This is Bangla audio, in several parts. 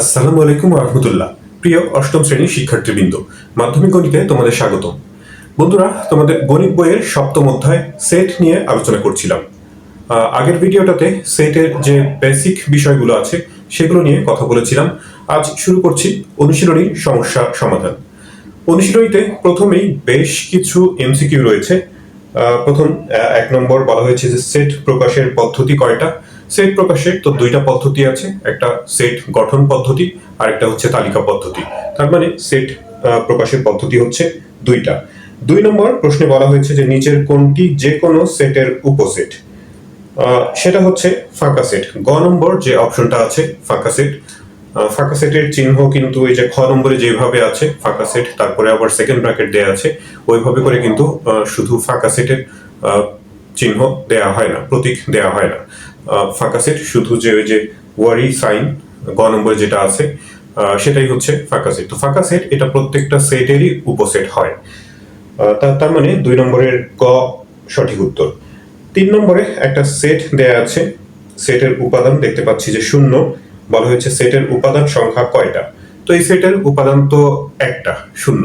আসসালামু আলাইকুম রহমতুল্লাহ। প্রিয় অষ্টম শ্রেণির শিক্ষার্থীবৃন্দ, মাধ্যমিক গণিতে তোমাদের স্বাগতম। বন্ধুরা, তোমাদের গণিত বইয়ের সপ্তম অধ্যায় সেট নিয়ে আলোচনা করছিলাম। আগের ভিডিওটাতে সেটের যে বেসিক বিষয়গুলো আছে, সেগুলো নিয়ে কথা বলেছিলাম। আজ শুরু করছি অনুশীলনীর সমস্যা সমাধান। অনুশীলনীতে প্রথমেই বেশ কিছু এমসিকিউ রয়েছে। প্রথম এক নম্বর বলা হয়েছে যে সেট প্রকাশের পদ্ধতি কয়টা? সেট প্রকাশের, তো দুইটা পদ্ধতি আছে। একটা সেট গঠন পদ্ধতি, আর একটা হচ্ছে তালিকা পদ্ধতি। তার মানে সেট প্রকাশের পদ্ধতি হচ্ছে দুইটা। দুই নম্বর প্রশ্নে বলা হয়েছে যে নিচের কোনটি যে কোনো সেটের উপসেট। সেটা হচ্ছে ফাঁকা সেট। গ নম্বর যে অপশনটা আছে, ফাঁকা সেট ফাঁকা সেটের চিহ্ন কিন্তু এই যে খ নম্বরে যেভাবে আছে, ফাঁকা সেট, তারপরে আবার সেকেন্ড ব্র্যাকেট দেয়া আছে, ওইভাবে করে কিন্তু শুধু ফাঁকা সেটের চিহ্ন দেয়া হয় না, প্রতীক দেয়া হয় না। ফাঁকা সেট শুধু যে ওই যে ওয়ারি সাইন গ নম্বরে যেটা আছে সেটাই হচ্ছে ফাঁকা সেট তো ফাঁকা সেট এটা প্রত্যেকটা সেটেরই উপসেট হয়। তার মানে দুই নম্বরের ক সঠিক উত্তর। তিন নম্বরে একটা সেট দেয়া আছে সেটের উপাদান দেখতে পাচ্ছি যে শূন্য, বলা হয়েছে সেটের উপাদান সংখ্যা কয়টা? তো এই সেটের উপাদান তো একটা, শূন্য।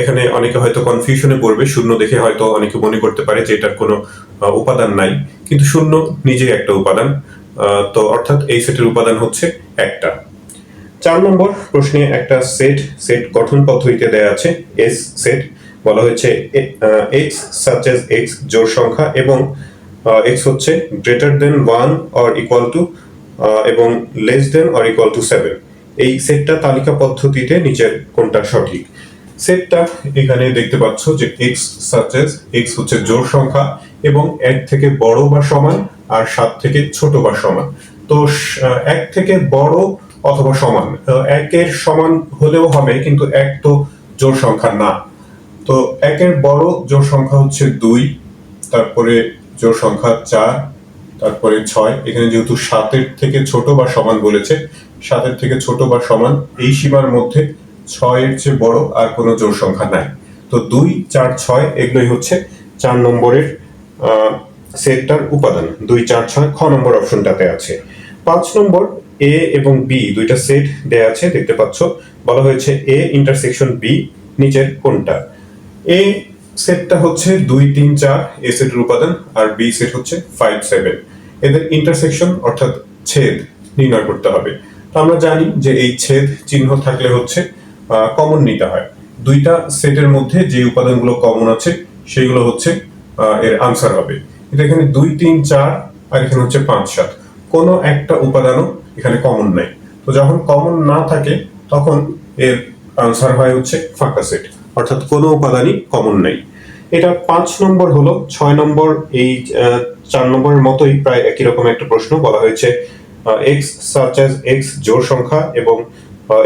এখানে অনেকে হয়তো কনফিউশনে পড়বে, শূন্য দেখে হয়তো অনেকে মনে করতে পারে যে এটার কোনো উপাদান নাই, কিন্তু শূন্য নিজেই একটা উপাদান। তো অর্থাৎ এই সেটের উপাদান হচ্ছে একটা। চার নম্বর প্রশ্নে একটা সেট সেট গঠন পদ্ধতিতে দেয়া আছে এস সেট। বলা হয়েছে এক্স সাচ এস এক্স জোড় সংখ্যা এবং এক্স হচ্ছে greater than one or equal to এবং less than or equal to seven এই সেটটা তালিকা পদ্ধতিতে নিচের কোনটা সঠিক? সেটটা এখানে দেখতে পাচ্ছ যে এক্স সাচ এস এক্স হচ্ছে জোড় সংখ্যা এবং এক থেকে বড় বা সমান, আর সাত থেকে ছোট বা সমান। তো এক থেকে বড় অথবা সমান একের সমান হলেও হবে, কিন্তু এক তো জোড় সংখ্যা না। তো একের বড় জোড় সংখ্যা হচ্ছে দুই, তারপরে জোড় সংখ্যা চার, তারপরে ছয়। এখানে যেহেতু সাতের থেকে ছোট বা সমান বলেছে, সাতের থেকে ছোট বা সমান, এই সীমার মধ্যে ছয়ের চেয়ে বড় আর কোনো জোড় সংখ্যা নাই। তো দুই, চার, ছয়, এগুলোই হচ্ছে চার নম্বরের আহ, সেটটার উপাদান। দুই চার ছয় খ নম্বর অপশনটাতে আছে। পাঁচ নম্বর এ এবং বি দুইটা সেট দেয়া আছে দেখতে পাচ্ছ। বলা হয়েছে এ ইন্টারসেকশন বি নিচের কোনটা। এ সেটটা হচ্ছে দুই তিন চার এ সেটের উপাদান আর বি সেট হচ্ছে ফাইভ সেভেন এদের ইন্টারসেকশন অর্থাৎ ছেদ নির্ণয় করতে হবে। তো আমরা জানি যে এই ছেদ চিহ্ন থাকলে হচ্ছে কমন নিতে হয়। দুইটা সেটের মধ্যে যে উপাদানগুলো কমন আছে সেগুলো হচ্ছে এর আনসার হবে। কিন্তু এখানে দুই, তিন, চার আর এখানে হচ্ছে পাঁচ, সাত। কোনো একটা উপাদানও এখানে কমন নাই। তো যখন কমন না থাকে, তখন এর আনসার হয় হচ্ছে ফাঁকা সেট। অর্থাৎ কোনো উপাদানই কমন নেই। এটা পাঁচ নম্বর হলো, ছয় নম্বর, এই চার নম্বরের মতোই প্রায় একই রকম একটা প্রশ্ন বলা হয়েছে। এক্স সাচ অ্যাজ এক্স জোড় সংখ্যা এবং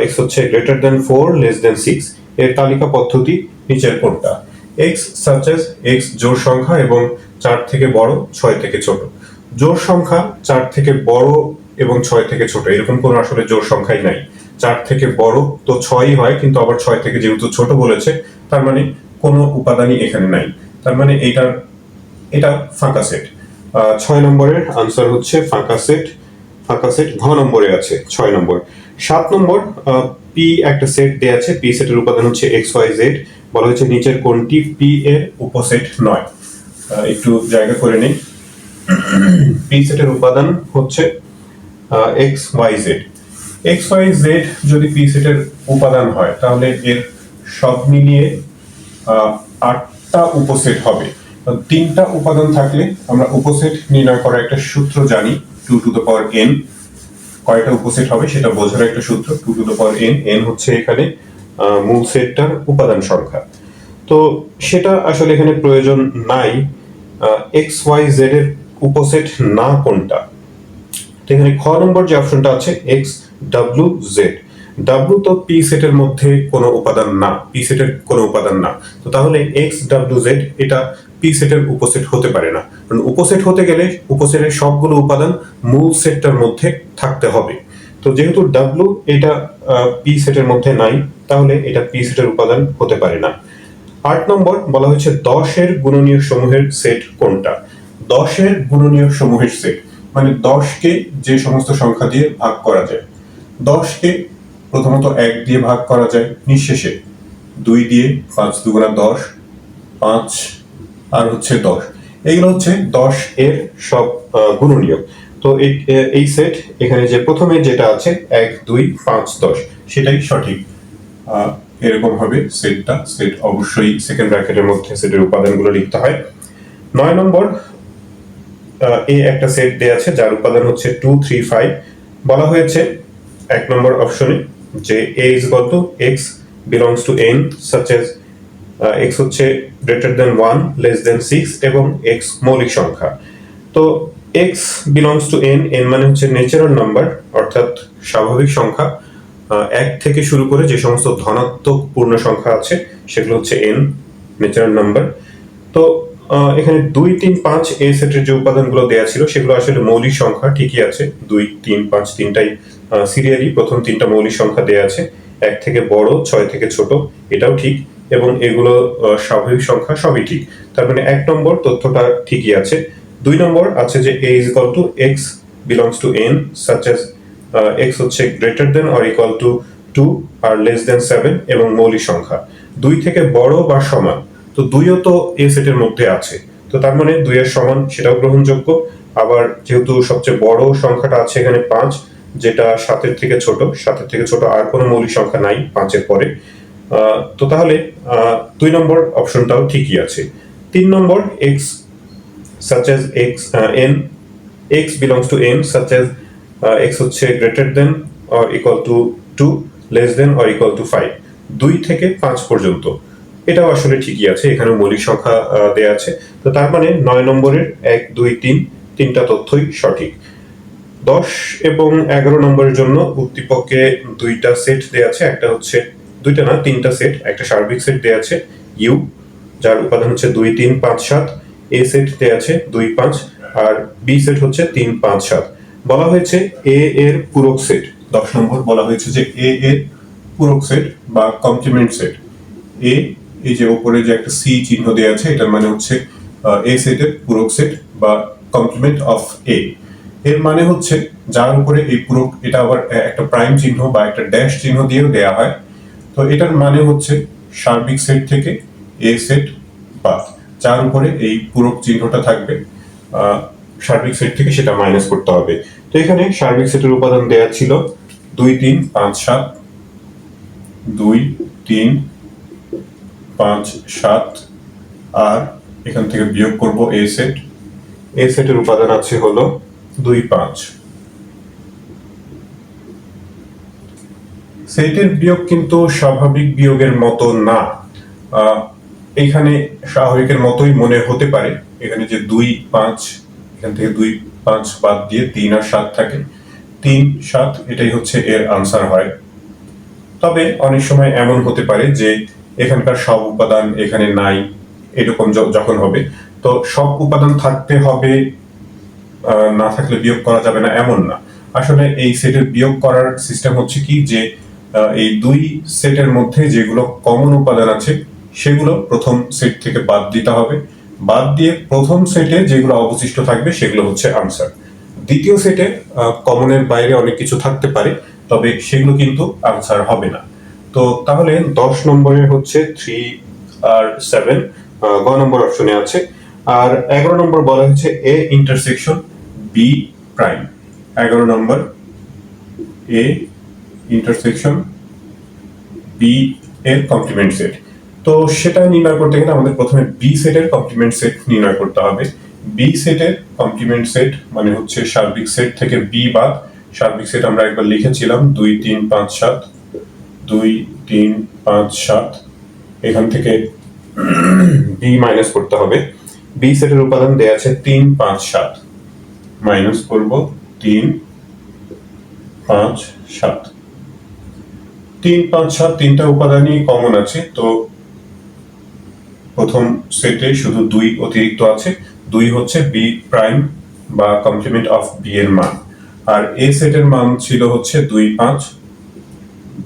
এক্স হচ্ছে greater than four less than six এর তালিকা পদ্ধতি নিচের কোনটা? এক্স সাচ এক্স জোড় সংখ্যা এবং চার থেকে বড় ছয় থেকে ছোট। জোড় সংখ্যা চার থেকে বড় এবং ছয় থেকে ছোট। এরকম কোনো আসলে জোড় সংখ্যাই নাই। চার থেকে বড় তো ছয়ই হয়, কিন্তু আবার ছয় থেকে যেহেতু ছোট বলেছে, তার মানে কোনো উপাদানই এখানে নাই। তার মানে এটার এটা ফাঁকা সেট। ছয় নম্বরের আনসার হচ্ছে ফাঁকা সেট। ফাঁকা সেট ঘ নম্বরে আছে, ছয় নম্বর। সাত নম্বর পি একটা সেট দেয়া আছে। পি সেটের উপাদান হচ্ছে এক্স ওয়াই জেড বলা হয়েছে নিচের কোনটি পি এর উপসেট নয়। একটু জায়গা করে নেই। পি সেটের উপাদান হচ্ছে x y z x y z যদি পি সেটের উপাদান হয়, তাহলে এর সব মিলিয়ে আটটা উপসেট হবে। তিনটা উপাদান থাকলে আমরা উপসেট নির্ণয় করার একটা সূত্র জানি two to the power n কয়টা উপসেট হবে সেটা বোঝার একটা সূত্র। Two to the power n n হচ্ছে এখানে মূল সেটটার উপাদান সংখ্যা। তো সেটা আসলে এখানে প্রয়োজন নাই এক্স ওয়াই জেড এর উপসেট না কোনটা। তো এখানে খ নম্বর যে অপশনটা আছে এক্স ডাব্লিউ জেড ডাব্লিউ তো পি সেটের মধ্যে কোনো উপাদান না পি সেটের কোনো উপাদান না। তো তাহলে এক্স ডাব্লিউ জেড এটা পি সেটের উপসেট হতে পারে না। কারণ উপসেট হতে গেলে উপসেটের সবগুলো উপাদান মূল সেটটার মধ্যে থাকতে হবে। তো যেহেতু ডাব্লিউ এটা পি সেটের মধ্যে নাই, তাহলে এটা পি সেটের উপাদান হতে পারে না। আট নম্বর বলা হয়েছে দশের গুণনীয় সমূহের সেট কোনটা? দশের গুণনীয় সমূহের সেট মানে দশকে যে সমস্ত সংখ্যা দিয়ে ভাগ করা যায়। দশকে প্রথমত এক দিয়ে ভাগ করা যায় নিঃশেষে। দুই দিয়ে পাঁচ দুগুণা দশ, পাঁচ আর হচ্ছে দশ। এইগুলো হচ্ছে দশ এর সব আহ, গুণনীয়ক। তো এই এই সেট এখানে যে প্রথমে যেটা আছে এক দুই পাঁচ দশ সেটাই সঠিক। এরকম হবে সেটটা সেট অবশ্যই সেকেন্ড ব্র্যাকেটের মধ্যে সেটের উপাদানগুলো লিখতে হয়। নয় নম্বর এ একটা সেট দেয়া আছে যার উপাদান হচ্ছে টু থ্রি ফাইভ বলা হয়েছে এক নম্বর অপশনে যে A is to x belongs to N such as x হচ্ছে greater than one less than six এবং এক্স মৌলিক সংখ্যা। তো x belongs to N N মানে হচ্ছে ন্যাচারাল নাম্বার অর্থাৎ স্বাভাবিক সংখ্যা। এক থেকে শুরু করে যে সমস্ত ধনাত্মক পূর্ণ সংখ্যা আছে, সেগুলো হচ্ছে এন ন্যাচারাল নাম্বার তো এখানে দুই, তিন, পাঁচ এ সেটের যে উপাদানগুলো দেওয়া ছিল, সেগুলো আসলে মৌলিক সংখ্যা, ঠিকই আছে। দুই, তিন, পাঁচ তিনটাই সিরিয়ালি প্রথম তিনটা মৌলিক সংখ্যা দেওয়া আছে। এক থেকে বড়, ছয় থেকে ছোট, এটাও ঠিক। এবং এগুলো স্বাভাবিক সংখ্যা সবই ঠিক। তার মানে এক নম্বর তথ্যটা ঠিকই আছে। দুই নম্বর আছে যে A is equal to x belongs to N such as x হচ্ছে greater than or equal to two R less than seven এবং মৌলিক সংখ্যা। দুই থেকে বড় বা সমান, তো দুইও তো এ সেটের মধ্যে আছে। তো তার মানে দুইয়ের সমান সেটাও গ্রহণযোগ্য। আবার যেহেতু সবচেয়ে বড় সংখ্যাটা আছে এখানে পাঁচ, যেটা সাতের থেকে ছোট, সাতের থেকে ছোট আর কোনো মৌলিক সংখ্যা নাই পাঁচের পরে। তো তাহলে দুই নম্বর অপশনটাও ঠিকই আছে। তিন number x such as n x belongs to n such as uh, x হচ্ছে greater than or equal to 2 less than or equal to 5 দুই থেকে পাঁচ পর্যন্ত। এটাও আসলে ঠিকই আছে এখানে মৌলিক সংখ্যা দেয়া আছে। তো তার মানে নয় নম্বরের এক দুই তিন তিনটা তথ্যই সঠিক। দশ এবং এগারো নম্বরের জন্য উদ্দীপকে দুইটা সেট দেয়া আছে একটা হচ্ছে দুইটা না, তিনটা সেট একটা সার্বিক সেট দেয়া আছে ইউ যার উপাদান হচ্ছে দুই তিন পাঁচ সাত এ সেট দেয়া আছে দুই পাঁচ, আর বি সেট হচ্ছে তিন পাঁচ সাত। বলা হয়েছে এ এর পূরক সেট দশ নম্বর বলা হয়েছে যে এ এর পূরক সেট বা কমপ্লিমেন্ট সেট এ এই যে ওপরে যে একটা সি চিহ্ন দেওয়া আছে, এটার মানে হচ্ছে এ সেটের পূরক সেট বা কমপ্লিমেন্ট অফ এ এর মানে হচ্ছে, যার উপরে এই পূরক, এটা আবার একটা প্রাইম চিহ্ন বা একটা ড্যাশ চিহ্ন দিয়েও দেয়া হয়। তো এটার মানে হচ্ছে সার্বিক সেট থেকে এ সেট বাদ, যার উপরে এই পূরক চিহ্নটা থাকবে। সার্বিক সেট থেকে সেটা মাইনাস করতে হবে। তো এখানে সার্বিক সেটের উপাদান দেয়া ছিল দুই, তিন, পাঁচ, সাত। দুই, তিন, পাঁচ, সাত। আর এখান থেকে বিয়োগ করব এ সেট এ সেটের উপাদান আছে হলো দুই, পাঁচ। সেটের বিয়োগ কিন্তু স্বাভাবিক বিয়োগের মতো না। আহ, এইখানে স্বাভাবিকের মতোই মনে হতে পারে। এখানে যে দুই পাঁচ এখান থেকে দুই পাঁচ বাদ দিয়ে তিন আর সাত থাকে। তিন সাত এটাই হচ্ছে এর আনসার হয়। তবে অনেক সময় এমন হতে পারে যে এখানকার সব উপাদান এখানে নাই এরকম যখন হবে। তো সব উপাদান থাকতে হবে না থাকলে বিয়োগ করা যাবে না এমন না। আসলে এই সেটের বিয়োগ করার সিস্টেম হচ্ছে কি যে এই দুই সেটের মধ্যে যেগুলো কমন উপাদান আছে, সেগুলো প্রথম সেট থেকে বাদ দিতে হবে। বাদ দিয়ে প্রথম সেটে যেগুলো অবশিষ্ট থাকবে, সেগুলো হচ্ছে আনসার দ্বিতীয় সেটে কমনের বাইরে অনেক কিছু থাকতে পারে, তবে সেগুলো কিন্তু আনসার হবে না। তো তাহলে দশ নম্বরে হচ্ছে থ্রি আর সেভেন গ নম্বর অপশনে আছে। আর এগারো নম্বর বলা হচ্ছে এ ইন্টারসেকশন বি প্রাইম এগারো নম্বর এ ইন্টারসেকশন বি এর কমপ্লিমেন্ট সেট তো সেটা নির্ণয় করতে গেলে আমাদের প্রথমে বি সেটের কমপ্লিমেন্ট সেট নির্ণয় করতে হবে। বি সেটের কমপ্লিমেন্ট সেট মানে হচ্ছে সার্বিক সেট থেকে বি বাদ। সার্বিক সেট আমরা একবার লিখেছিলাম, দুই, তিন, পাঁচ, সাত। দুই, তিন, পাঁচ, সাত। এখান থেকে বি মাইনাস করতে হবে। বি সেটের উপাদান দেয়া আছে তিন, পাঁচ, সাত। মাইনাস করব তিন, পাঁচ, সাত। তিন পাঁচ সাত তিনটা উপাদানই কমন আছে, তো প্রথম সেটে শুধু দুই অতিরিক্ত আছে। দুই হচ্ছে বি প্রাইম বা কমপ্লিমেন্ট অফ বি এর মান। আর এ সেটের মান ছিল হচ্ছে দুই পাঁচ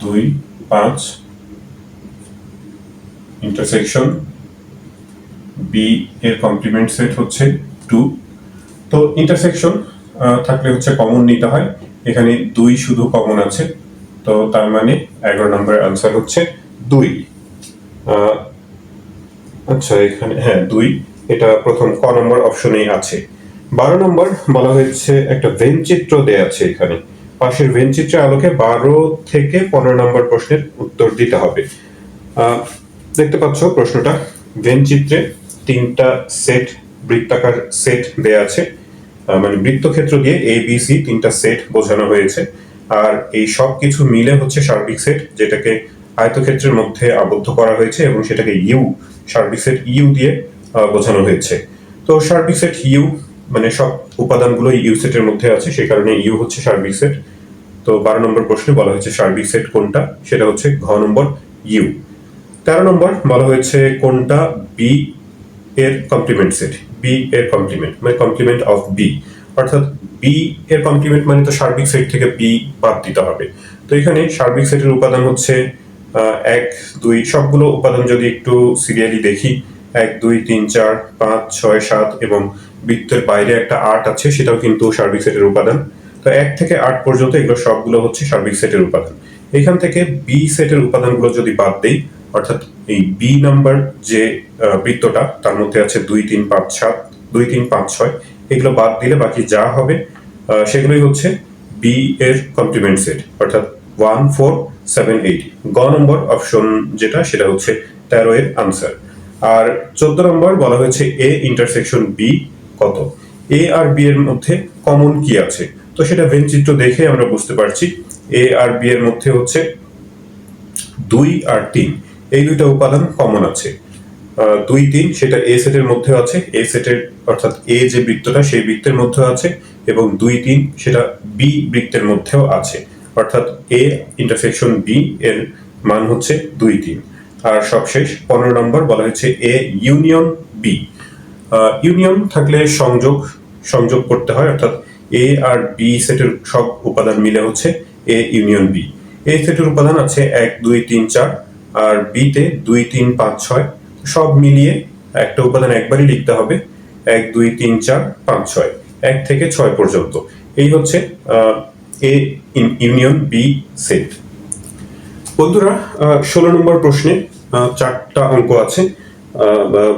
দুই পাঁচ ইন্টারসেকশন বি এর কমপ্লিমেন্ট সেট হচ্ছে টু তো ইন্টারসেকশন থাকলে হচ্ছে কমন নিতে হয়। এখানে দুই শুধু কমন আছে, তো তার মানে এগারো নম্বরের আনসার হচ্ছে দুই। আচ্ছা এখানে হ্যাঁ দুই। এটা প্রথম ক নম্বর অপশনেই আছে। বারো নম্বর বলা হয়েছে একটা ভেন চিত্র দেয়া আছে এখানে। পাশের ভেন চিত্রের আলোকে বারো থেকে পনেরো নম্বর প্রশ্নের উত্তর দিতে হবে। দেখতে পাচ্ছ প্রশ্নটা। ভেন চিত্রে তিনটা সেট বৃত্তাকার সেট দেয়া আছে। মানে বৃত্তক্ষেত্র দিয়ে এ বি সি তিনটা সেট বোঝানো হয়েছে। আর এই সব কিছু মিলে হচ্ছে সার্বিক সেট, যেটাকে আয়তক্ষেত্রের মধ্যে আবদ্ধ করা হয়েছে এবং সেটাকে ইউ, সার্বিক সেট ইউ দিয়ে বোঝানো হয়েছে। তো সার্বিক সেট ইউ মানে সব উপাদানগুলো ইউ সেটের মধ্যে আছে, সেই কারণে ইউ হচ্ছে সার্বিক সেট। তো বারো নম্বর প্রশ্নে বলা হয়েছে সার্বিক সেট কোনটা? সেটা হচ্ছে ঘ নম্বর ইউ। তেরো নম্বর বলা হয়েছে কোনটা বি এর কমপ্লিমেন্ট সেট বি এর কমপ্লিমেন্ট মানে কমপ্লিমেন্ট অফ বি অর্থাৎ বি এর কমপ্লিমেন্ট মানে তো সার্বিক সেট থেকে বি বাদ দিতে হবে। তো এখানে সার্বিক সেটের উপাদান হচ্ছে এক, দুই, সবগুলো উপাদান যদি একটু সিরিয়ালি দেখি, এক, দুই, তিন, চার, পাঁচ, ছয়, সাত এবং বৃত্তের বাইরে একটা আট আছে, সেটাও কিন্তু সার্বিক সেটের উপাদান। তো এক থেকে আট পর্যন্ত এগুলো সবগুলো হচ্ছে সার্বিক সেটের উপাদান। এখান থেকে বি সেটের উপাদানগুলো যদি বাদ দেই, অর্থাৎ এই বি নাম্বার যে বৃত্তটা, তার মধ্যে আছে দুই, তিন, পাঁচ, সাত, দুই, তিন, পাঁচ, ছয় এগুলো বাদ দিলে বাকি যা হবে সেগুলোই হচ্ছে বি এর কমপ্লিমেন্ট সেট অর্থাৎ ওয়ান ফোর সেভেন এইট গ নম্বর অপশন যেটা, সেটা হচ্ছে তেরো এর আনসার আর চোদ্দ নম্বর বলা হয়েছে এ ইন্টারসেকশন বি কত? এ আর বি এর মধ্যে কমন কি আছে? তো সেটা ভেন চিত্র দেখে আমরা বুঝতে পারছি। এ আর বি এর মধ্যে হচ্ছে দুই আর তিন। এই দুইটা উপাদান কমন আছে। দুই তিন, সেটা এ সেটের মধ্যে আছে। এ সেটের অর্থাৎ এ যে বৃত্তটা, সেই বৃত্তের মধ্যে আছে এবং দুই তিন, সেটা বি বৃত্তের মধ্যেও আছে। অর্থাৎ এ ইন্টারসেকশন বি এর মান হচ্ছে দুই তিন। আর সবশেষ পনেরো নম্বর বলা হয়েছে এ ইউনিয়ন বি ইউনিয়ন থাকলে সংযোগ সংযোগ করতে হয়, অর্থাৎ এ আর বি সেটের সব উপাদান মিলে হচ্ছে এ ইউনিয়ন বি এ সেটের উপাদান আছে এক, দুই, তিন, চার, আর বিতে দুই, তিন, পাঁচ, ছয়। সব মিলিয়ে একটা উপাদান একবারই লিখতে হবে। এক, দুই, তিন, চার, পাঁচ, ছয়। এক থেকে ছয় পর্যন্ত। এই হচ্ছে এ ইউনিয়ন বি সেট। বন্ধুরা ষোলো নম্বর প্রশ্নে চারটা অঙ্ক আছে।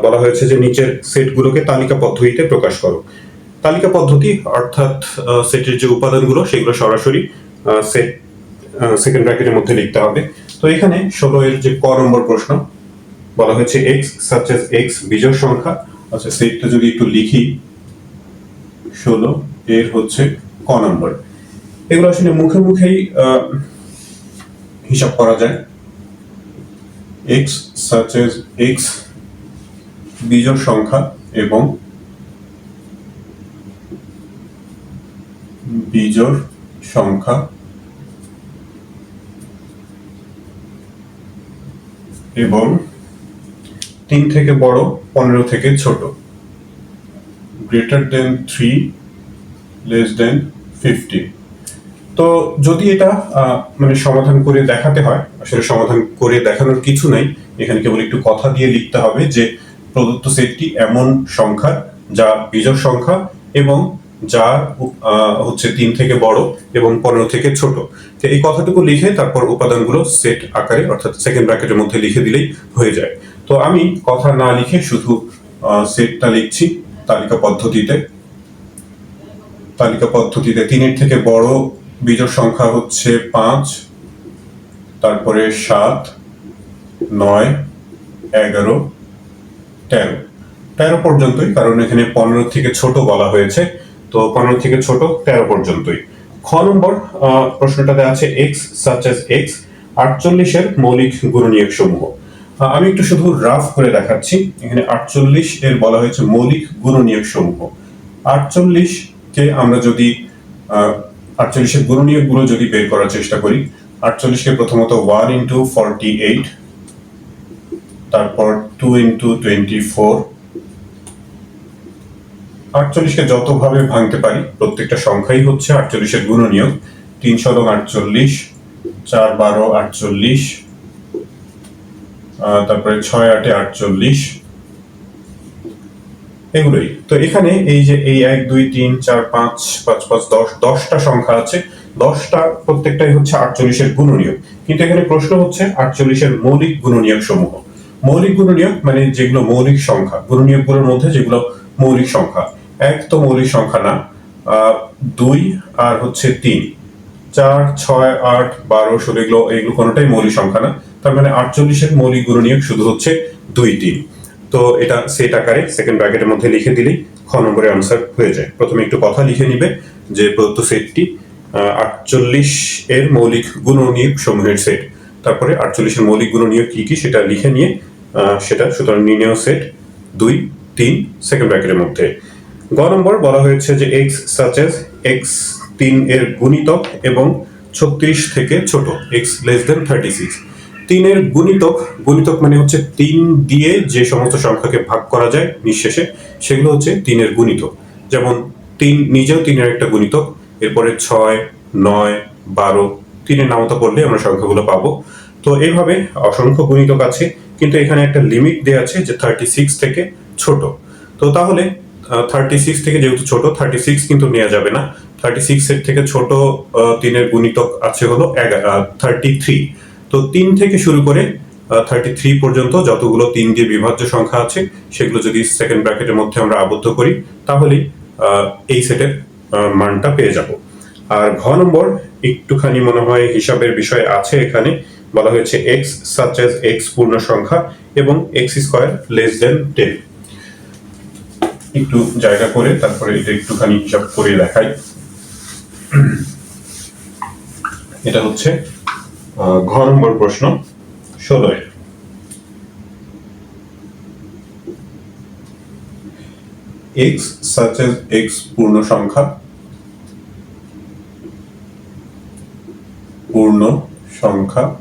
বলা হয়েছে যে নিচের সেটগুলোকে তালিকা পদ্ধতিতে প্রকাশ করো। তালিকা পদ্ধতি অর্থাৎ সেটের যে উপাদানগুলো, সেগুলো সরাসরি সেট সেকেন্ড ব্র্যাকেটের মধ্যে লিখতে হবে। তো এখানে ষোলো এর যে ক নম্বর প্রশ্ন বলা হয়েছে এক্স সাচ এস এক্স বিজোড় সংখ্যা। আচ্ছা সেটটা যদি একটু লিখি, ষোলো, এর হচ্ছে ক নম্বর। এগুলো আসলে মুখে মুখেই হিসাব করা যায়। এক্স সাচ এস এক্স বিজোড় সংখ্যা এবং বিজোড় সংখ্যা এবং তিন থেকে বড়, পনেরো থেকে ছোট। Greater than three less than fifty তো যদি এটা মানে সমাধান করে দেখাতে হয়, আসলে সমাধান করে দেখানোর কিছু নাই, এখানে কেবল একটু কথা দিয়ে লিখতে হবে যে প্রদত্ত সেটটি এমন সংখ্যা, যা বিজোড় সংখ্যা এবং যা হচ্ছে তিন থেকে বড় এবং পনেরো থেকে ছোট। তো এই কথাটুকু লিখে তারপর উপাদানগুলো সেট আকারে, অর্থাৎ সেকেন্ড ব্র্যাকেটের মধ্যে লিখে দিলেই হয়ে যায়। তো আমি কথা না লিখে শুধু সেটটা লিখছি তালিকা পদ্ধতিতে। তালিকা পদ্ধতিতে তিনের থেকে বড় বিজোড় সংখ্যা হচ্ছে পাঁচ, তারপরে সাত, নয়, এগারো, তেরো। তেরো পর্যন্তই, কারণ এখানে পনেরো থেকে ছোট বলা হয়েছে। তো পনেরো থেকে ছোট, তেরো পর্যন্তই। খ নম্বর প্রশ্নটাতে আছে এক্স সাচ এক্স আটচল্লিশের মৌলিক গুণনীয়ক সমূহ। আমি একটু শুধু রাফ করে দেখাচ্ছি। এখানে আটচল্লিশ এর বলা হয়েছে মৌলিক গুণনীয়ক সমূহ। আটচল্লিশ কে আমরা যদি আটচল্লিশের গুণনীয়কগুলো যদি বের করার চেষ্টা করি আটচল্লিশকে প্রথমত ওয়ান ইন্টু ফর্টি এইট তারপর টু ইন্টু টোয়েন্টি ফোর আটচল্লিশকে যতভাবে ভাঙতে পারি, প্রত্যেকটা সংখ্যাই হচ্ছে আটচল্লিশের গুণনীয়ক তিন শতক আটচল্লিশ, চার বারো আটচল্লিশ তারপরে ছয় আটে আটচল্লিশ। এগুলোই। তো এখানে এই যে এই এক, দুই, তিন, চার, পাঁচ পাঁচ পাঁচ, দশ, দশটা সংখ্যা আছে। দশটা প্রত্যেকটাই হচ্ছে আটচল্লিশের গুণনীয়ক। কিন্তু এখানে প্রশ্ন হচ্ছে আটচল্লিশের মৌলিক গুণনীয়ক সমূহ। মৌলিক গুণনীয়ক মানে যেগুলো মৌলিক সংখ্যা। গুণনীয়কগুলোর মধ্যে যেগুলো মৌলিক সংখ্যা। এক তো মৌলিক সংখ্যা না। দুই আর হচ্ছে তিন। চার, ছয়, আট, বারো, ষোলো, এগুলো এগুলো কোনোটাই মৌলিক সংখ্যা না। তার মানে আটচল্লিশের মৌলিক গুণনীয়ক শুধু হচ্ছে দুই তিন তো এটা সেট আকারে সেকেন্ড ব্র্যাকেটের মধ্যে লিখে দিলেই খ নম্বরের আনসার হয়ে যায়। প্রথমে একটু কথা লিখে নিবে যে প্রদত্ত সেটটি আটচল্লিশ এর মৌলিক গুণনীয়ক সমূহের সেট তারপরে আটচল্লিশের মৌলিক গুণনীয়ক কি কি সেটা লিখে নিয়ে সেটা সুতরাং নির্ণয় সেট দুই, তিন সেকেন্ড ব্র্যাকেটের মধ্যে। গ নম্বর বলা হয়েছে যে এক্স সাচেস এক্স তিন এর গুণিতক এবং ছত্রিশ থেকে ছোট x less than thirty six তিনের গুণিতক গুণিতক মানে হচ্ছে তিন দিয়ে যে সমস্ত সংখ্যাকে ভাগ করা যায় নিঃশেষে, সেগুলো হচ্ছে তিনের গুণিতক। যেমন তিন নিজেও তিনের একটা গুণিতক, এরপরে ছয়, নয়, বারো, তিনের নামতা পড়লে আমরা সংখ্যাগুলো পাবো। তো এইভাবে অসংখ্য গুণিতক আছে, কিন্তু এখানে একটা লিমিট দেওয়া আছে যে থার্টি সিক্স থেকে ছোট। তো তাহলে থার্টি সিক্স থেকে যেহেতু ছোট থার্টি সিক্স কিন্তু নেওয়া যাবে না। থার্টি সিক্স এর থেকে ছোট তিনের গুণিতক আছে হলো থার্টি থ্রি তো তিন থেকে শুরু করে থার্টি থ্রি পর্যন্ত যতগুলো তিন দিয়ে বিভাজ্য সংখ্যা আছে, সেগুলো যদি সেকেন্ড ব্র্যাকেটের মধ্যে আমরা আবদ্ধ করি তাহলেই এই সেটের মানটা পেয়ে যাব। আর ঘ নম্বর একটুখানি মনে হয় হিসাবের বিষয় আছে এখানে, বলা হয়েছে এক্স সাচ এজ এক্স পূর্ণ সংখ্যা এবং x square less than ten একটু জায়গা করে তারপরে এটা একটুখানি হিসাব করে দেখাই। এটা হচ্ছে আহ, ঘ নম্বর প্রশ্ন ষোলো এক্স সাচ এজ এক্স পূর্ণ সংখ্যা। পূর্ণ সংখ্যা।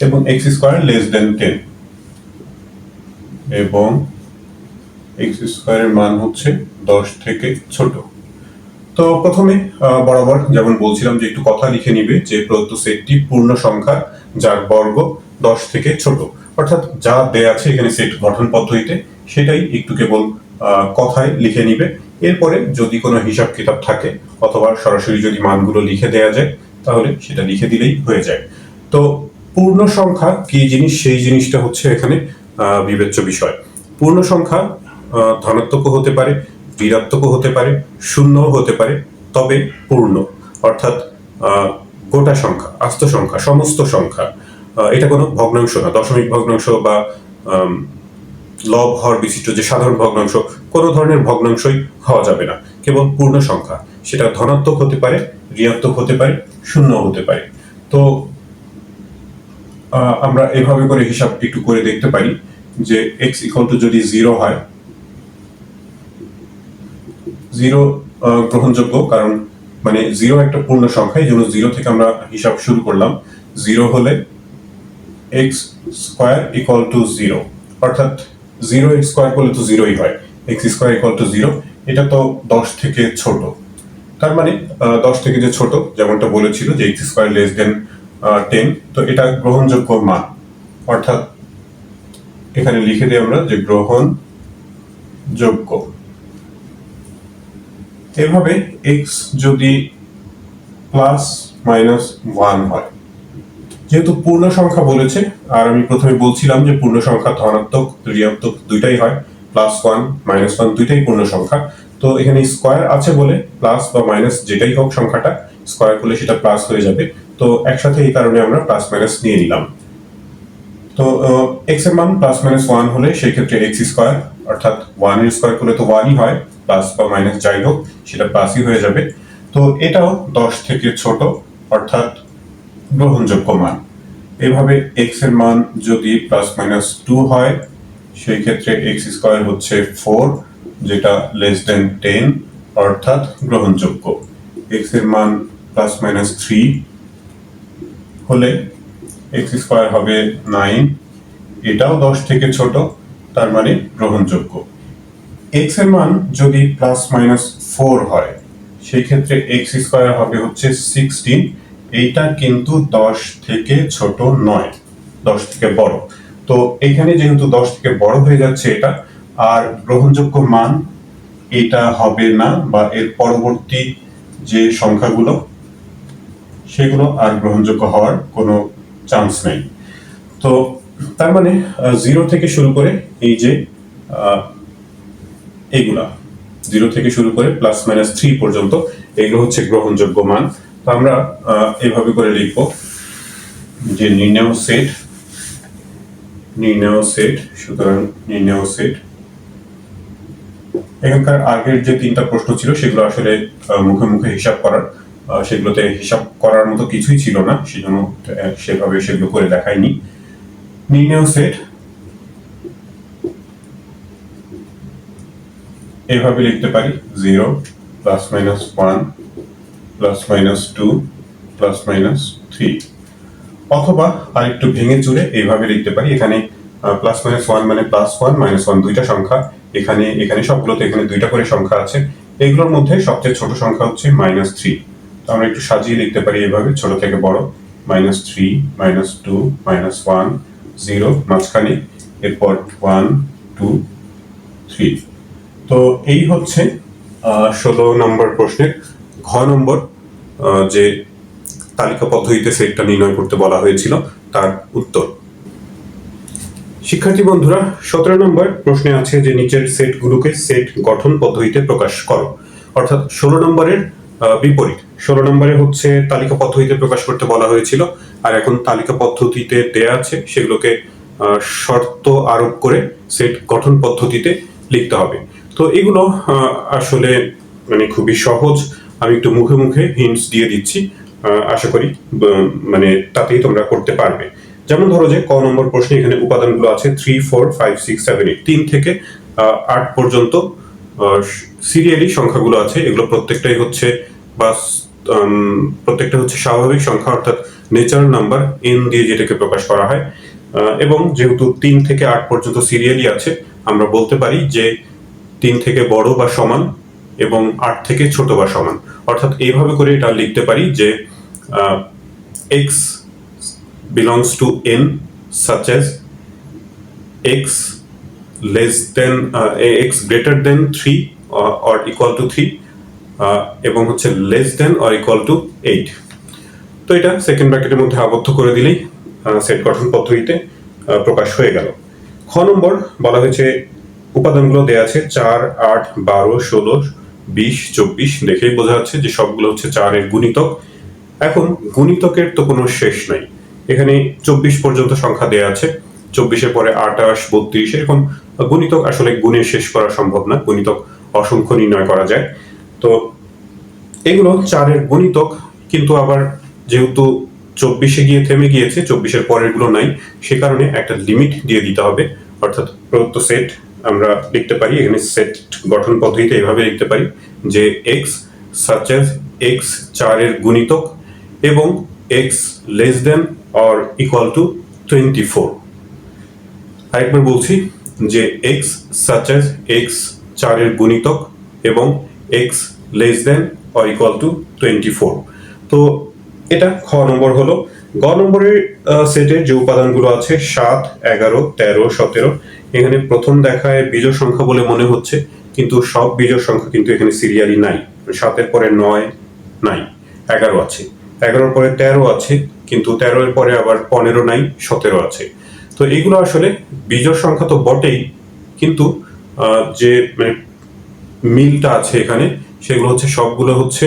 এবং x square less than ten এবং এক্স স্কোয়ারের মান হচ্ছে দশ থেকে ছোট। তো প্রথমে বরাবর যেমন বলছিলাম যে একটু কথা লিখে নিবে যে প্রদত্ত সেটটি পূর্ণ সংখ্যা যার বর্গ দশ থেকে ছোট। অর্থাৎ যা দেয়া আছে এখানে সেট গঠন পদ্ধতিতে, সেটাই একটু কেবল কথায় লিখে নিবে। এরপরে যদি কোনো হিসাব কিতাব থাকে অথবা সরাসরি যদি মানগুলো লিখে দেয়া যায়, তাহলে সেটা লিখে দিলেই হয়ে যায়। তো পূর্ণ সংখ্যা কি জিনিস? সেই জিনিসটা হচ্ছে এখানে বিবেচ্য বিষয়। পূর্ণ সংখ্যা ধনাত্মকও হতে পারে, ঋণাত্মকও হতে পারে শূন্যও হতে পারে, তবে পূর্ণ। অর্থাৎ গোটা সংখ্যা, আস্ত সংখ্যা, সমস্ত সংখ্যা এটা কোনো ভগ্নাংশ না, দশমিক ভগ্নাংশ বা লব, হর, বিশিষ্ট যে সাধারণ ভগ্নাংশ, কোনো ধরনের ভগ্নাংশই হওয়া যাবে না। কেবল পূর্ণ সংখ্যা। সেটা ধনাত্মক হতে পারে, ঋণাত্মক হতে পারে, শূন্য হতে পারে। তো আমরা এভাবে করে হিসাব একটু করে দেখতে পারি যে এক্স ইকুয়াল টু যদি জিরো হয় জিরো গ্রহণযোগ্য, কারণ মানে জিরো একটা পূর্ণ সংখ্যা এই জন্য জিরো থেকে আমরা হিসাব শুরু করলাম, জিরো হলে x square equal to zero অর্থাৎ জিরো এক্স স্কোয়ার করলে তো জিরোই হয় x square equal to zero এটা তো দশ থেকে ছোট। তার মানে দশ থেকে যে ছোট, যেমনটা বলেছিল যে x square less than ten তো এটা গ্রহণযোগ্য মান। অর্থাৎ এখানে লিখে দিই আমরা যে গ্রহণ যোগ্য এভাবে এক্স যদি প্লাস মাইনাস ওয়ান হয়। যেহেতু পূর্ণ সংখ্যা বলেছে, আর আমি প্রথমে বলছিলাম যে পূর্ণ সংখ্যা ধনাত্মক, ঋণাত্মক দুইটাই হয়। প্লাস ওয়ান মাইনাস ওয়ান দুইটাই পূর্ণ সংখ্যা। তো এখানে স্কোয়ার আছে বলে প্লাস বা মাইনাস যেটাই হোক সংখ্যাটা স্কোয়ার করলে সেটা প্লাস হয়ে যাবে। তো একসাথে এই কারণে আমরা প্লাস মাইনাস নিয়ে নিলাম। তো এক্সের মান প্লাস মাইনাস ওয়ান হলে সেই ক্ষেত্রে এক্স স্কোয়ার অর্থাৎ ওয়ানের স্কোয়ার করলে তো ওয়ানই হয়। প্লাস বা মাইনাস যাই হোক, সেটা প্লাসই হয়ে যাবে। তো এটাও দশ থেকে ছোট, অর্থাৎ গ্রহণযোগ্য মান। এভাবে এক্সের মান যদি প্লাস মাইনাস টু হয়, সেই ক্ষেত্রে এক্স স্কোয়ার হচ্ছে ফোর যেটা লেস দেন টেন অর্থাৎ গ্রহণযোগ্য। এক্সের মান প্লাস মাইনাস থ্রি হলে এক্স স্কোয়ার হবে নাইন এটাও দশ থেকে ছোট, তার মানে গ্রহণযোগ্য। এক্সের মান যদি প্লাস মাইনাস ফোর হয় সেই ক্ষেত্রে এক্স স্কোয়ার হবে হচ্ছে সিক্সটিন এইটা কিন্তু দশ থেকে ছোট নয়, দশ থেকে বড়। তো এখানে যেহেতু দশ থেকে বড় হয়ে যাচ্ছে এটা, আর গ্রহণযোগ্য মান এটা হবে না, বা এর পরবর্তী যে সংখ্যাগুলো, সেগুলো আর গ্রহণযোগ্য হওয়ার কোনো চান্স নেই। তো তার মানে জিরো থেকে শুরু করে এই যে এইগুলা জিরো থেকে শুরু করে প্লাস মাইনাস থ্রি পর্যন্ত এগুলো হচ্ছে গ্রহণযোগ্য মান। তো আমরা এভাবে করে লিখব যে নির্ণয় সেট নির্ণয় সেট সুতরাং নির্ণয় সেট এখানকার আগের যে তিনটা প্রশ্ন ছিল, সেগুলো আসলে মুখে মুখে হিসাব করার সেগুলোতে হিসাব করার মতো কিছুই ছিল না, সেজন্য সেভাবে সেগুলো করে দেখায়নি। নির্ণয় সেট এইভাবে লিখতে পারি zero plus minus one plus minus two plus minus three অথবা আরেকটু ভেঙে চুরে এইভাবে লিখতে পারি, এখানে প্লাস মাইনাস ওয়ান মানে প্লাস ওয়ান মাইনাস ওয়ান দুইটা সংখ্যা, এখানে এখানে সবগুলোতে এখানে দুইটা করে সংখ্যা আছে। এগুলোর মধ্যে সবচেয়ে ছোট সংখ্যা হচ্ছে মাইনাস থ্রি তো আমরা একটু সাজিয়ে লিখতে পারি এভাবে, ছোট থেকে বড়। Minus three minus two minus one zero মাঝখানে, এরপর ওয়ান টু থ্রি তো এই হচ্ছে ষোলো নম্বর প্রশ্নের ঘ নম্বর যে তালিকা পদ্ধতিতে সেটটা নির্ণয় করতে বলা হয়েছিল, তার উত্তর। শিক্ষার্থী বন্ধুরা, সতেরো নম্বর প্রশ্নে আছে যে নিচের সেটগুলোকে সেট গঠন পদ্ধতিতে প্রকাশ করো। অর্থাৎ ষোলো নম্বরের বিপরীত। ষোলো নম্বরে হচ্ছে তালিকা পদ্ধতিতে প্রকাশ করতে বলা হয়েছিল, আর এখন তালিকা পদ্ধতিতে দেয়া আছে, সেগুলোকে শর্ত আরোপ করে সেট গঠন পদ্ধতিতে লিখতে হবে। তো এগুলো আসলে মানে খুবই সহজ। আমি একটু মুখে মুখে হিন্টস দিয়ে দিচ্ছি। আশা করি মানে তাতেই তোমরা করতে পারবে। যেমন ধরো যে, ক নম্বর প্রশ্নে এখানে উপাদানগুলো আছে three four five six seven eight তিন থেকে আট পর্যন্ত সিরিয়ালি সংখ্যাগুলো আছে। এগুলো প্রত্যেকটাই হচ্ছে বা প্রত্যেকটা হচ্ছে স্বাভাবিক সংখ্যা, অর্থাৎ নেচারাল নাম্বার এন দিয়ে যেটাকে প্রকাশ করা হয়। এবং যেহেতু তিন থেকে আট পর্যন্ত সিরিয়ালি আছে, আমরা বলতে পারি যে তিন থেকে বড় বা সমান এবং আট থেকে ছোট বা সমান। অর্থাৎ এইভাবে করে এটা লিখতে পারি যে x belongs to n such as x less than uh, x greater than 3 or, or equal to 3 uh, এবং হচ্ছে less than or equal to eight তো এটা সেকেন্ড ব্র্যাকেটের মধ্যে আবদ্ধ করে দিলেই সেট গঠন পদ্ধতিতে প্রকাশ হয়ে গেল। খ নম্বর বলা হয়েছে উপাদানগুলো দেয়া আছে, চার, আট, বারো, ষোলো, বিশ, চব্বিশ। দেখেই বোঝা যাচ্ছে যে সবগুলো হচ্ছে চারের গুণিতক। এখন গুণিতকের তো কোনো শেষ নাই। এখানে চব্বিশ পর্যন্ত সংখ্যা দেয়া আছে। চব্বিশের পরে আটাশ বত্রিশ। এরকম গুণিতক আসলে গুণে শেষ করা সম্ভব না। গুণিতক অসংখ্য নির্ণয় করা যায়। তো এগুলো চারের গুণিতক, কিন্তু আবার যেহেতু চব্বিশে গিয়ে থেমে গিয়েছে, চব্বিশের পরেরগুলো নাই, সে কারণে একটা লিমিট দিয়ে দিতে হবে। অর্থাৎ প্রদত্ত সেট আমরা লিখতে পারি, এখানে সেট গঠন পদ্ধতিতে এভাবে লিখতে পারি, যে এক্স সাচ এজ এক্স চারের গুণিতক এবং x less than or equal to twenty four আরেকবার বলছি যে এক্স সাচ এজ এক্স চারের গুণিতক এবং x less than or equal to twenty four তো এটা খ নম্বর হলো। গ নম্বরের সেটের যে উপাদানগুলো আছে, সাত, এগারো, তেরো, সতেরো এখানে প্রথম দেখায় বিজোড় সংখ্যা বলে মনে হচ্ছে কিন্তু সব বিজোড় সংখ্যা কিন্তু এখানে সিরিয়ালি নাই। সাতের পরে নয় নাই এগারো আছে। এগারোর পরে তেরো আছে কিন্তু তেরো এর পরে আবার পনেরো নাই সতেরো আছে। তো এগুলো আসলে বিজোড় সংখ্যা তো বটেই কিন্তু যে মানে মিলটা আছে এখানে সেগুলো হচ্ছে সবগুলো হচ্ছে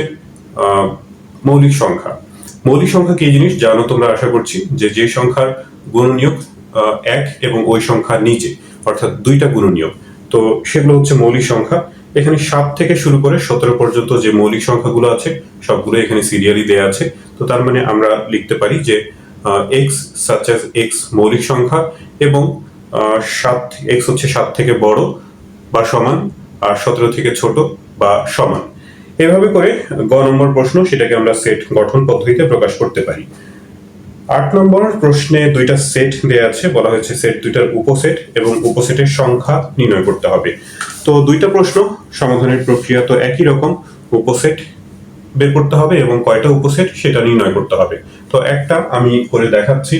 মৌলিক সংখ্যা। মৌলিক সংখ্যা কি জিনিস? জানো তোমরা আশা করছি যে যে সংখ্যার গুণনীয়ক আহ, এক এবং ওই সংখ্যার নিচে। অর্থাৎ দুইটা গুণনীয়ক তো সেগুলো হচ্ছে মৌলিক সংখ্যা। এখানে সাত থেকে শুরু করে সতেরো পর্যন্ত যে মৌলিক সংখ্যাগুলো আছে, সবগুলো এখানে সিরিয়ালি দেয়া আছে। তো তার মানে আমরা লিখতে পারি যে এক্স সাচ এক্স মৌলিক সংখ্যা এবং সাত এক্স হচ্ছে সাত থেকে বড় বা সমান, আর সতেরো থেকে ছোট বা সমান। এভাবে করে গ নম্বর প্রশ্ন, সেটাকে আমরা সেট গঠন পদ্ধতিতে প্রকাশ করতে পারি। আট নম্বর প্রশ্নে দুইটা সেট দেয়া আছে, বলা হয়েছে সেট দুইটার উপসেট এবং উপসেটের সংখ্যা নির্ণয় করতে হবে। তো দুইটা প্রশ্ন, সমাধানের প্রক্রিয়া তো একই রকম, উপসেট বের করতে হবে এবং কয়টা উপসেট সেটা নির্ণয় করতে হবে। তো একটা আমি করে দেখাচ্ছি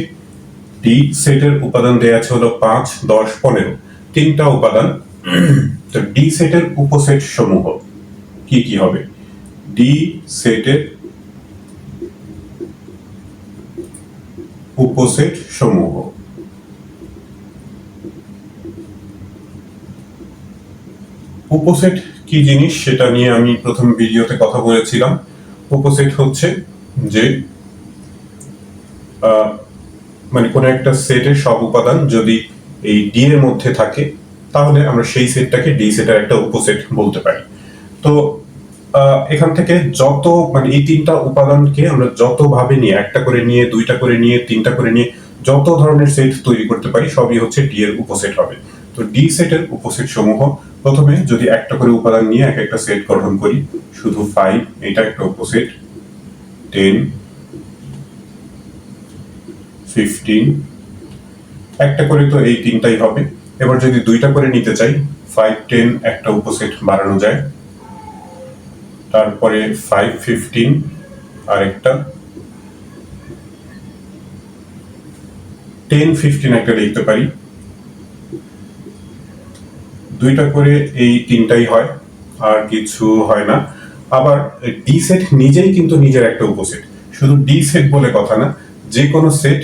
ডি সেটের উপাদান দেয়া আছে হলো পাঁচ, দশ, পনেরো। তিনটা উপাদান, তো ডি সেটের উপসেট সমূহ, কি কি হবে? ডি সেটের উপসেট সমূহ উপসেট কি জিনিস সেটা নিয়ে আমি প্রথম ভিডিওতে কথা বলেছিলাম। উপসেট হচ্ছে যে মানে কোনো একটা সেটের সব উপাদান যদি এই ডি এর মধ্যে থাকে, তাহলে আমরা সেই সেটটাকে ডি সেটের একটা উপসেট বলতে পারি। তো এখান থেকে যত মানে এই তিনটা উপাদানকে আমরা যত ভাবে নিয়ে, একটা করে নিয়ে, দুইটা করে নিয়ে, তিনটা করে নিয়ে, যত ধরনের সেট তৈরি করতে পারি, সবই হচ্ছে ডি এর উপসেট হবে। তো ডি সেটের উপসেট সমূহ, প্রথমে যদি একটা করে উপাদান নিয়ে এক একটা সেট গঠন করি, শুধু ফাইভ এটা একটা উপসেট টেন ফিফটিন একটা করে তো এই তিনটাই হবে। এবার যদি দুইটা করে নিতে চাই ফাইভ টেন একটা উপসেট বাড়ানো যায়। তারপরে ফাইভ ফিফটিন আরেকটা। টেন ফিফটিন একটা লিখতে পারি। দুইটা করে এই তিনটাই হয়, আর কিছু হয় না। আবার ডি সেট নিজেই কিন্তু নিজের একটা উপসেট। শুধু ডি সেট বলে কথা না যে কোনো সেট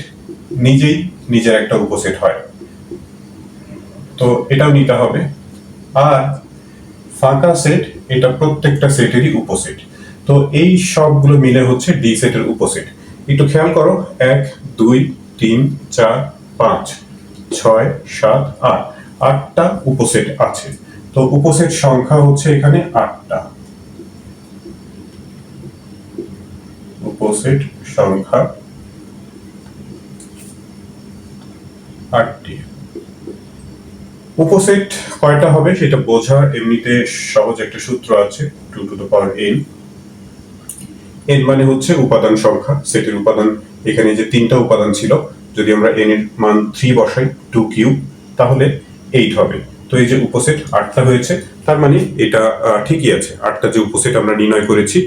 নিজেই নিজের একটা উপসেট হয়। তো এটাও নিতে হবে। আর ফাঁকা সেট এটা প্রত্যেকটা সেটেরই উপসেট। তো এই সবগুলো মিলে হচ্ছে ডি সেটের উপসেট। একটু খেয়াল করো, এক, দুই, তিন, চার, পাঁচ, ছয়, সাত, আট। আটটা উপসেট আছে। তো উপসেট সংখ্যা হচ্ছে এখানে আটটা। উপসেট সংখ্যা আটটি। উপসেট কয়টা হবে সেটা বোঝা এমনিতে সহজ একটা সূত্র আছে two to the power n n মানে হচ্ছে উপাদান সংখ্যা, সেটের উপাদান। এখানে যে তিনটা উপাদান ছিল, যদি আমরা এন এর মান থ্রি বসাই টু কিউব তাহলে এইট হবে। তো এই যে উপসেট আটটা হয়েছে, তার মানে এটা ঠিকই আছে। আটটা যে উপসেট আমরা নির্ণয় করেছি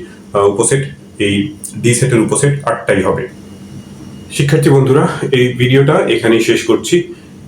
উপসেট, এই ডি সেটের উপসেট আটটাই হবে। শিক্ষার্থী বন্ধুরা, এই ভিডিওটা এখানেই শেষ করছি।